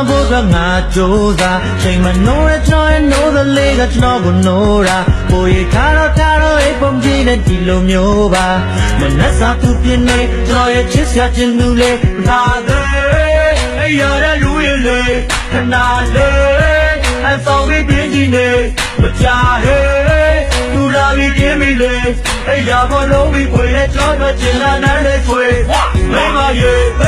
အတွက်ငါကြိုးစားချိန်မနိုးရကျွန်တော်ရဲ့နိုးသလေးကကျွန်တော်ကိုနိုးတာကိုရီထားတော့ထားတော့အိပ်ပုံကြီးနဲ့ဒီလိုမျိုးပါမနှက်စာသူပြင်းနေကျွန်တော်ရဲ့ချစ်စရာချင်သူလေးဒါသေးအဲ့ရတဲ့လူရည်လေးခဏလေးအဆောင်ပြီးပြင်းကြီးနေမကြဟဲသူလာပြီးပြင်းပြီလေအဲ့ရမလုံးပြီးခွေနဲ့ကျွန်တော်ချင်လာတဲ့ခွေမိမရေမ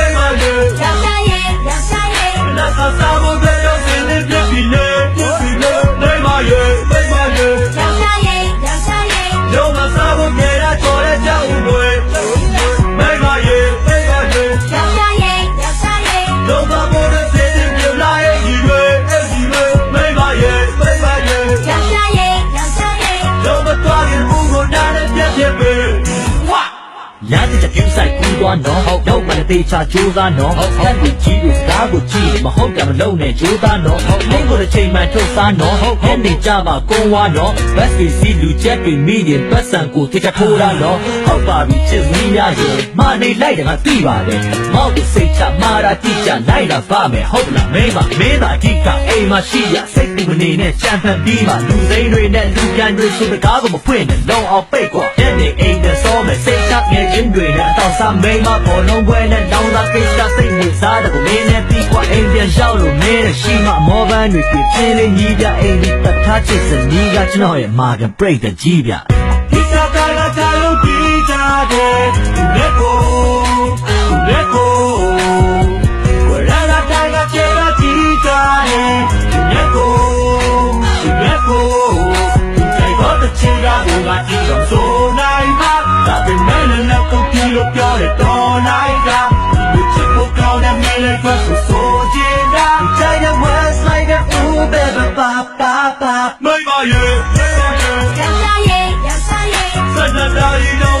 ိမရေ လမ်းတစ်ကျူးဆိုင်ကူးသွားနော်ဟုတ်တော့မတေချာကြိုးစားနော်ဟုတ်တက်ပြီးကြီးကိုစကားကိုကြည့်မဟုတ်တယ်မလုံးနဲ့ကြိုးစားနော်ဟုတ်မင်းကိုတစ်ချိန်မှထုတ်စားနော်ဟုတ်ဟဲ့နေကြပါကုန်းဝါနော်ဘတ်စီစီလူချက်တွေမိရင်ပတ်စံကိုတစ်ချက်ထိုးတာနော်ဟုတ်ပါပြီချစ်စည်းရရင်မနေလိုက်တယ်ငါသိပါတယ်မောက်ကိုစိတ်ချမာတာတိကျလိုက်လာပါမယ်ဟုတ်လားမင်းမမင်းသာအဓိကအိမ်မှာရှိရစိတ်ကူမနေနဲ့ကြံဖန်ပြီးမှလူစိမ့်တွေနဲ့လူပြန်တွေဆိုတကားကိုမဖွင့်နဲ့လုံအောင်ပိတ်ကွာတဲ့နေအိမ်နဲ့စောမယ်စိတ်ချ ငယ်ချင်းတွေနဲ့အတော့စားမိန်မပေါ်လုံးပွဲနဲ့တောင်းတာကိစ္စစိတ်ဝင်စားတယ်ကိုမင်းနဲ့ပြီးကွာအိမ်ပြန်ရောက်လို့မင်းနဲ့ရှိမှမောပန်းတွေပြင်းပြင်းလေးညီးပြအိမ်ဒီတထားချစ်စနီးကကျွန်တော်ရဲ့မာကန်ဘရိတ်တကြီးဗျဒီကတာကတာလို့ဒီကြတယ်ဒီလက်ကိုဒီလက်ကိုဝရလာတိုင်းကချေတော့ဒီကြတယ်ဒီလက်ကိုဒီလက်ကိုဒီချိန်တော့တချင်ကဘူကကြ ကောင်းတဲ့မင်းလေးကဆိုဆိုချင်တာချိန်တဲ့ West like a ooh baby pa pa pa မိမရဲ့ယောက်ျားရဲ့ယောက်ျားရဲ့စက်တတာရီတော့မခေါ်တော့အဲ့ခွေရဲ့